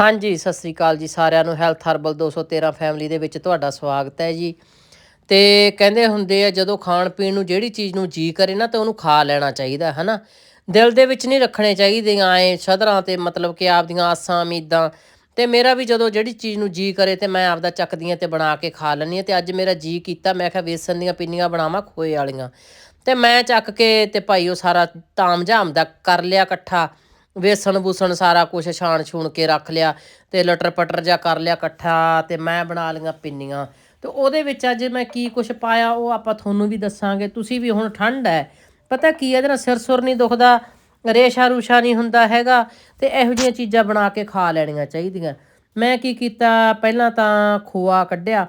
ਹਾਂਜੀ, ਸਤਿ ਸ੍ਰੀ ਅਕਾਲ ਜੀ ਸਾਰਿਆਂ ਨੂੰ। ਹੈਲਥ ਹਰਬਲ 213 ਫੈਮਿਲੀ ਦੇ ਵਿੱਚ ਤੁਹਾਡਾ ਸਵਾਗਤ ਹੈ ਜੀ। ਤੇ ਕਹਿੰਦੇ ਹੁੰਦੇ ਆ, ਜਦੋਂ ਖਾਣ ਪੀਣ ਨੂੰ ਜਿਹੜੀ ਚੀਜ਼ ਨੂੰ ਜੀ ਕਰੇ ਨਾ, ਤਾਂ ਉਹਨੂੰ ਖਾ ਲੈਣਾ ਚਾਹੀਦਾ ਹੈ ਨਾ ਦਿਲ ਦੇ ਵਿੱਚ ਨਹੀਂ ਰੱਖਣੇ ਚਾਹੀਦੇ ਆਏ ਸ਼ਦਰਾਂ ਤੇ ਮਤਲਬ ਕਿ ਆਪਦੀਆਂ ਆਸਾਂ, ਉਮੀਦਾਂ। ਤੇ ਮੇਰਾ ਵੀ ਜਦੋਂ ਜਿਹੜੀ ਚੀਜ਼ ਨੂੰ ਜੀ ਕਰੇ, ਤੇ ਮੈਂ ਆਪਦਾ ਚੱਕਦੀਆਂ ਤੇ ਬਣਾ ਕੇ ਖਾ ਲੈਂਦੀ ਹਾਂ, ਤੇ ਅੱਜ ਮੇਰਾ ਜੀ ਕੀਤਾ, ਮੈਂ ਕਿਹਾ ਵੇਸਣ ਦੀਆਂ ਪਿੰਨੀਆਂ ਬਣਾਵਾਂ ਖੋਏ ਵਾਲੀਆਂ। ਤੇ ਮੈਂ ਚੱਕ ਕੇ ਤੇ ਭਾਈ ਉਹ ਸਾਰਾ ਤਾਮ ਝਾਮ ਦਾ ਕਰ ਲਿਆ ਇਕੱਠਾ। ਵੇਸਣ ਬੂਸਣ ਸਾਰਾ ਕੁਝ ਛਾਣ ਛੂਣ ਕੇ ਰੱਖ ਲਿਆ ਤੇ ਲਟਰ ਪਟਰ ਜਾ ਕਰ ਲਿਆ ਇਕੱਠਾ ਤੇ ਮੈਂ ਬਣਾ ਲਈਆਂ ਪਿੰਨੀਆਂ। ਤੇ ਉਹਦੇ ਵਿੱਚ ਅੱਜ ਮੈਂ ਕੀ ਕੁਝ ਪਾਇਆ ਉਹ ਆਪਾਂ ਤੁਹਾਨੂੰ ਵੀ ਦੱਸਾਂਗੇ। ਤੁਸੀਂ ਵੀ ਹੁਣ ਠੰਡ ਹੈ। ਪਤਾ ਕੀ ਹੈ, ਇਹਦੇ ਨਾਲ ਸਿਰ ਸੁਰ ਨਹੀਂ ਦੁਖਦਾ, ਰੇਸ਼ਾ ਰੂਸ਼ਾ ਨਹੀਂ ਹੁੰਦਾ ਹੈਗਾ ਤੇ ਇਹੋ ਜਿਹੀਆਂ ਚੀਜ਼ਾਂ ਬਣਾ ਕੇ ਖਾ ਲੈਣੀਆਂ ਚਾਹੀਦੀਆਂ। ਮੈਂ ਕੀ ਕੀਤਾ, ਪਹਿਲਾਂ ਤਾਂ ਖੋਆ ਕੱਢਿਆ।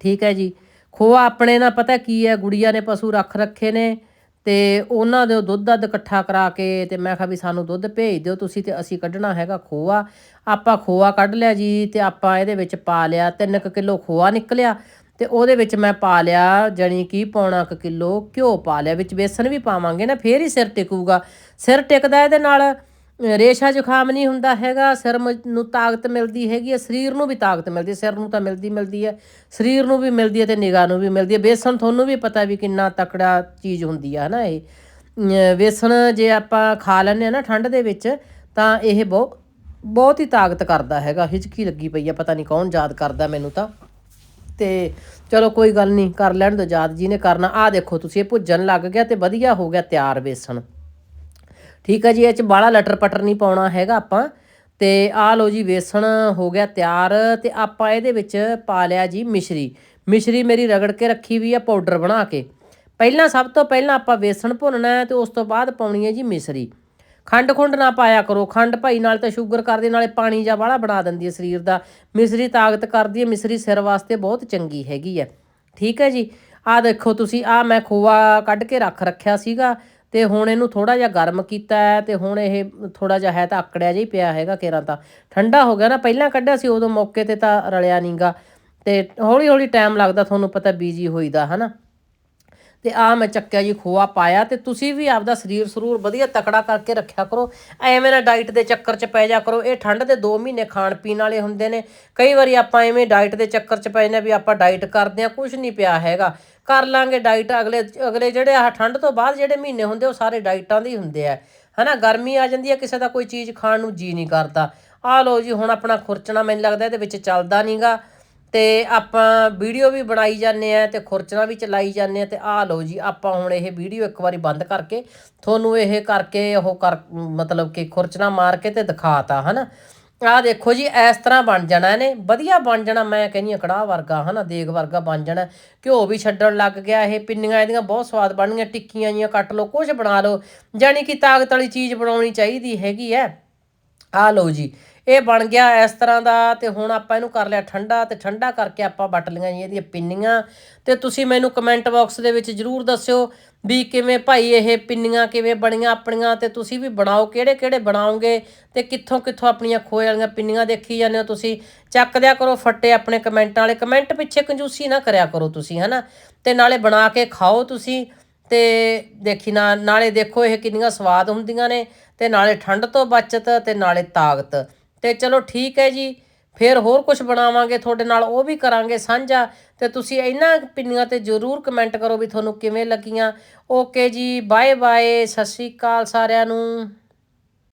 ਠੀਕ ਹੈ ਜੀ। ਖੋਆ ਆਪਣੇ ਨਾਲ ਪਤਾ ਕੀ ਹੈ, ਗੁੜੀਆ ਨੇ ਪਸ਼ੂ ਰੱਖ ਰੱਖੇ ਨੇ। ਤੇ ਉਹਨਾਂ ਦੇ ਦੁੱਧ ਦੱਧ ਇਕੱਠਾ ਕਰਾ ਕੇ ਤੇ ਮੈਂ ਕਿਹਾ ਵੀ ਸਾਨੂੰ ਦੁੱਧ ਭੇਜ ਦਿਓ, ਤੁਸੀਂ ਤੇ ਅਸੀਂ ਕੱਢਣਾ ਹੈਗਾ ਖੋਆ। ਆਪਾਂ ਖੋਆ ਕੱਢ ਲਿਆ ਜੀ ਤੇ ਆਪਾਂ ਇਹਦੇ ਵਿੱਚ ਪਾ ਲਿਆ 3 ਕਿਲੋ ਖੋਆ ਨਿਕਲਿਆ ਤੇ ਉਹਦੇ ਵਿੱਚ ਮੈਂ ਪਾ ਲਿਆ ਜਣੀ ਕੀ ਪੌਣਾ ਕੁ ਕਿਲੋ ਘਿਓ ਪਾ ਲਿਆ, ਵਿੱਚ ਬੇਸਨ ਵੀ ਪਾਵਾਂਗੇ ਨਾ, ਫੇਰ ਹੀ ਸਿਰ ਟਿਕੂਗਾ। ਸਿਰ ਟਿਕਦਾ ਇਹਦੇ ਨਾਲ ਰੇਸ਼ਾ ਜ਼ੁਕਾਮ ਨਹੀਂ ਹੁੰਦਾ ਹੈਗਾ ਸਿਰ ਮ- ਨੂੰ ਤਾਕਤ ਮਿਲਦੀ ਹੈਗੀ ਹੈ ਸਰੀਰ ਨੂੰ ਵੀ ਤਾਕਤ ਮਿਲਦੀ ਹੈ ਸਿਰ ਨੂੰ ਤਾਂ ਮਿਲਦੀ ਮਿਲਦੀ ਹੈ ਸਰੀਰ ਨੂੰ ਵੀ ਮਿਲਦੀ ਹੈ ਤੇ ਨਿਗਾਹ ਨੂੰ ਵੀ ਮਿਲਦੀ ਹੈ। ਬੇਸਣ ਤੁਹਾਨੂੰ ਵੀ ਪਤਾ ਵੀ ਕਿੰਨਾ ਤਕੜਾ ਚੀਜ਼ ਹੁੰਦੀ ਹੈ ਨਾ ਇਹ? ਅਮ, ਜੇ ਆਪਾਂ ਖਾ ਲੈਂਦੇ ਆ ਨਾ ਠੰਡ ਦੇ ਵਿੱਚ ਤਾਂ ਇਹ ਬਹੁਤ ਬਹੁਤ ਹੀ ਤਾਕਤ ਕਰਦਾ ਹੈਗਾ। ਹਿਚਕੀ ਲੱਗੀ ਪਈ ਆ ਪਤਾ ਨਹੀਂ ਕੌਣ ਯਾਦ ਕਰਦਾ ਮੈਨੂੰ ਤਾਂ। ਤੇ ਚਲੋ ਕੋਈ ਗੱਲ ਨਹੀਂ ਕਰ ਲੈਣ ਦੋ ਯਾਦ ਜੀ ਨੇ ਕਰਨਾ ਆਹ ਦੇਖੋ ਤੁਸੀਂ ਇਹ ਭੁੱਜਣ ਲੱਗ ਗਿਆ ਤੇ ਵਧੀਆ ਹੋ ਗਿਆ ਤਿਆਰ ਬੇਸਣ ਠੀਕ ਹੈ ਜੀ, ਇਹ ਚ ਬਾਹਲਾ ਲਟਰ ਪਟਰ ਨਹੀਂ ਪਾਉਣਾ ਹੈਗਾ ਆਪਾਂ। ਤੇ ਆਹ ਲਓ ਜੀ, ਵੇਸਣ ਹੋ ਗਿਆ ਤਿਆਰ ਤੇ ਆਪਾਂ ਇਹਦੇ ਵਿੱਚ ਪਾ ਲਿਆ ਜੀ ਮਿਸ਼ਰੀ। ਮਿਸ਼ਰੀ ਮੇਰੀ ਰਗੜ ਕੇ ਰੱਖੀ ਵੀ ਆ ਪਾਊਡਰ ਬਣਾ ਕੇ। ਪਹਿਲਾਂ ਸਭ ਤੋਂ ਪਹਿਲਾਂ ਆਪਾਂ ਵੇਸਣ ਭੁੰਨਣਾ ਹੈ ਤੇ ਉਸ ਤੋਂ ਬਾਅਦ ਪਾਉਣੀ ਹੈ ਜੀ ਮਿਸ਼ਰੀ। ਖੰਡ ਖੁੰਡ ਨਾ ਪਾਇਆ ਕਰੋ। ਖੰਡ ਭਾਈ ਨਾਲ ਤਾਂ ਸ਼ੂਗਰ ਕਰਦੇ, ਨਾਲੇ ਪਾਣੀ ਜਾਂ ਬਾਹਲਾ ਬਣਾ ਦਿੰਦੀ ਹੈ ਸਰੀਰ ਦਾ। ਮਿਸ਼ਰੀ ਤਾਕਤ ਕਰਦੀ ਹੈ, ਮਿਸ਼ਰੀ ਸਿਰ ਵਾਸਤੇ ਬਹੁਤ ਚੰਗੀ ਹੈਗੀ ਹੈ। ਠੀਕ ਹੈ ਜੀ। ਆਹ ਦੇਖੋ ਤੁਸੀਂ, ਆਹ ਮੈਂ ਖੋਆ ਕੱਢ ਕੇ ਰੱਖ ਰੱਖਿਆ ਸੀਗਾ। ਤੇ ਹੁਣ ਇਹਨੂੰ ਥੋੜਾ ਜਿਹਾ ਗਰਮ ਕੀਤਾ ਹੈ ਤੇ ਹੁਣ ਇਹ ਥੋੜਾ ਜਿਹਾ ਹੈ ਤਾਂ ਆਕੜਿਆ ਜਿਹਾ ਹੀ ਪਿਆ ਹੈਗਾ ਕੇਰਾਂ ਤਾਂ। ਠੰਡਾ ਹੋ ਗਿਆ ਨਾ, ਪਹਿਲਾਂ ਕੱਢਿਆ ਸੀ ਉਦੋਂ ਮੌਕੇ ਤੇ ਤਾਂ ਰਲਿਆ ਨਹੀਂਗਾ ਤੇ ਹੌਲੀ ਹੌਲੀ ਟਾਈਮ ਲੱਗਦਾ ਤੁਹਾਨੂੰ ਪਤਾ ਬੀਜੀ ਹੋਈਦਾ, ਹਨਾ? ਤੇ ਆ ਮੈਂ ਚੱਕਿਆ ਜੀ, ਖੋਆ ਪਾਇਆ ਤੇ ਤੁਸੀਂ ਵੀ ਆਪਦਾ ਸਰੀਰ ਸਰੂਰ ਵਧੀਆ ਤਕੜਾ ਕਰਕੇ ਰੱਖਿਆ ਕਰੋ। ਐਵੇਂ ਨਾ ਡਾਈਟ ਦੇ ਚੱਕਰ 'ਚ ਪੈ ਜਾ ਕਰੋ। ਇਹ ਠੰਡ ਦੇ 2 ਮਹੀਨੇ ਖਾਣ ਪੀਣ ਵਾਲੇ ਹੁੰਦੇ ਨੇ। ਕਈ ਵਾਰੀ ਆਪਾਂ ਐਵੇਂ ਡਾਈਟ ਦੇ ਚੱਕਰ 'ਚ ਪੈ ਜਾਂਦੇ ਆ ਵੀ ਆਪਾਂ ਡਾਈਟ ਕਰਦੇ ਆ ਕੁਝ ਨਹੀਂ ਪਿਆ ਹੈਗਾ। ਕਰ ਲਾਂਗੇ ਡਾਈਟ ਅਗਲੇ ਅਗਲੇ ਜਿਹੜੇ ਆ ਠੰਡ ਤੋਂ ਬਾਅਦ ਜਿਹੜੇ ਮਹੀਨੇ ਹੁੰਦੇ ਉਹ ਸਾਰੇ ਡਾਈਟਾਂ ਦੇ ਹੀ ਹੁੰਦੇ ਆ। ਹਨਾ, ਗਰਮੀ ਆ ਜਾਂਦੀ ਹੈ ਕਿਸੇ ਦਾ ਕੋਈ ਚੀਜ਼ ਖਾਣ ਨੂੰ ਜੀ ਨਹੀਂ ਕਰਦਾ। ਆ ਲਓ ਜੀ, ਹੁਣ ਆਪਣਾ ਖੁਰਚਣਾ ਮੈਨੂੰ ਲੱਗਦਾ ਇਹਦੇ ਵਿੱਚ ਚੱਲਦਾ ਨਹੀਂਗਾ ਤੇ ਆਪਾਂ ਵੀਡੀਓ ਵੀ ਬਣਾਈ ਜਾਂਦੇ ਆ ਤੇ ਖੁਰਚਣਾ ਵੀ ਚਲਾਈ ਜਾਂਦੇ ਆ ਤੇ ਆਹ ਲਓ ਜੀ, ਆਪਾਂ ਹੁਣ ਇਹ ਵੀਡੀਓ ਇੱਕ ਵਾਰੀ ਬੰਦ ਕਰਕੇ ਤੁਹਾਨੂੰ ਇਹ ਕਰਕੇ ਉਹ ਕਰ, ਮਤਲਬ ਕਿ ਖੁਰਚਣਾ ਮਾਰ ਕੇ ਤੇ ਦਿਖਾਤਾ, ਹਨਾ? ਆਹ ਦੇਖੋ ਜੀ, ਇਸ ਤਰ੍ਹਾਂ ਬਣ ਜਾਣਾ ਇਹਨੇ, ਵਧੀਆ ਬਣ ਜਾਣਾ, ਮੈਂ ਕਹਿੰਦੀ ਆ ਕੜਾਹ ਵਰਗਾ, ਹਨਾ, ਦੇਗ ਵਰਗਾ ਬਣ ਜਾਣਾ। ਘਿਓ ਵੀ ਛੱਡਣ ਲੱਗ ਗਿਆ ਇਹ, ਪਿੰਨੀਆਂ ਇਹਦੀਆਂ ਬਹੁਤ ਸਵਾਦ ਬਣਨੀਆਂ, ਟਿੱਕੀਆਂ ਜੀਆਂ ਕੱਟ ਲਓ ਕੁਝ ਬਣਾ ਲਓ, ਜਾਣੀ ਕਿ ਤਾਕਤ ਵਾਲੀ ਚੀਜ਼ ਬਣਾਉਣੀ ਚਾਹੀਦੀ ਹੈਗੀ ਹੈ। ਆ ਲਓ ਜੀ ਇਹ ਬਣ ਗਿਆ ਇਸ ਤਰ੍ਹਾਂ ਦਾ ਤੇ ਹੁਣ ਆਪਾਂ ਇਹਨੂੰ ਕਰ ਲਿਆ ਠੰਡਾ ਤੇ ਠੰਡਾ ਕਰਕੇ ਆਪਾਂ ਵੱਟ ਲਈਆਂ ਜੀ ਇਹਦੀਆਂ ਪਿੰਨੀਆਂ। ਤੇ ਤੁਸੀਂ ਮੈਨੂੰ ਕਮੈਂਟ ਬਾਕਸ ਦੇ ਵਿੱਚ ਜਰੂਰ ਦੱਸਿਓ ਵੀ ਕਿਵੇਂ ਭਾਈ ਇਹ ਪਿੰਨੀਆਂ ਕਿਵੇਂ ਬਣੀਆਂ ਆਪਣੀਆਂ ਤੇ ਤੁਸੀਂ ਵੀ ਬਣਾਓ, ਕਿਹੜੇ ਕਿਹੜੇ ਬਣਾਓਗੇ ਤੇ ਕਿੱਥੋਂ ਕਿੱਥੋਂ ਆਪਣੀਆਂ ਖੋਏ ਵਾਲੀਆਂ ਪਿੰਨੀਆਂ ਦੇਖੀ ਜਾਂਦੇ ਹੋ ਤੁਸੀਂ। ਚੱਕ ਦਿਆ ਕਰੋ ਫੱਟੇ ਆਪਣੇ ਕਮੈਂਟਾਂ ਵਾਲੇ। ਕਮੈਂਟ ਪਿੱਛੇ ਕੰਜੂਸੀ ਨਾ ਕਰਿਆ ਕਰੋ ਤੁਸੀਂ, ਹਨਾ? ਤੇ ਨਾਲੇ ਬਣਾ ਕੇ ਖਾਓ ਤੁਸੀਂ ਤੇ ਦੇਖੀ ਨਾ, ਨਾਲੇ ਦੇਖੋ ਇਹ ਕਿੰਨੀਆਂ ਸਵਾਦ ਹੁੰਦੀਆਂ ਨੇ ਤੇ ਨਾਲੇ ਠੰਡ ਤੋਂ ਬਚਤ ਤੇ ਨਾਲੇ ਤਾਕਤ। ਤੇ ਚਲੋ ਠੀਕ ਹੈ ਜੀ, ਫਿਰ ਹੋਰ ਕੁਝ ਬਣਾਵਾਂਗੇ ਤੁਹਾਡੇ ਨਾਲ, ਉਹ ਵੀ ਕਰਾਂਗੇ ਸਾਂਝਾ। ਤੇ ਤੁਸੀਂ ਇਹਨਾਂ ਪਿੰਨੀਆਂ ਤੇ ਜਰੂਰ ਕਮੈਂਟ ਕਰੋ ਵੀ ਤੁਹਾਨੂੰ ਕਿਵੇਂ ਲੱਗੀਆਂ। ਓਕੇ ਜੀ ਬਾਏ ਬਾਏ ਸਤਿ ਸ਼੍ਰੀ ਅਕਾਲ ਸਾਰਿਆਂ ਨੂੰ।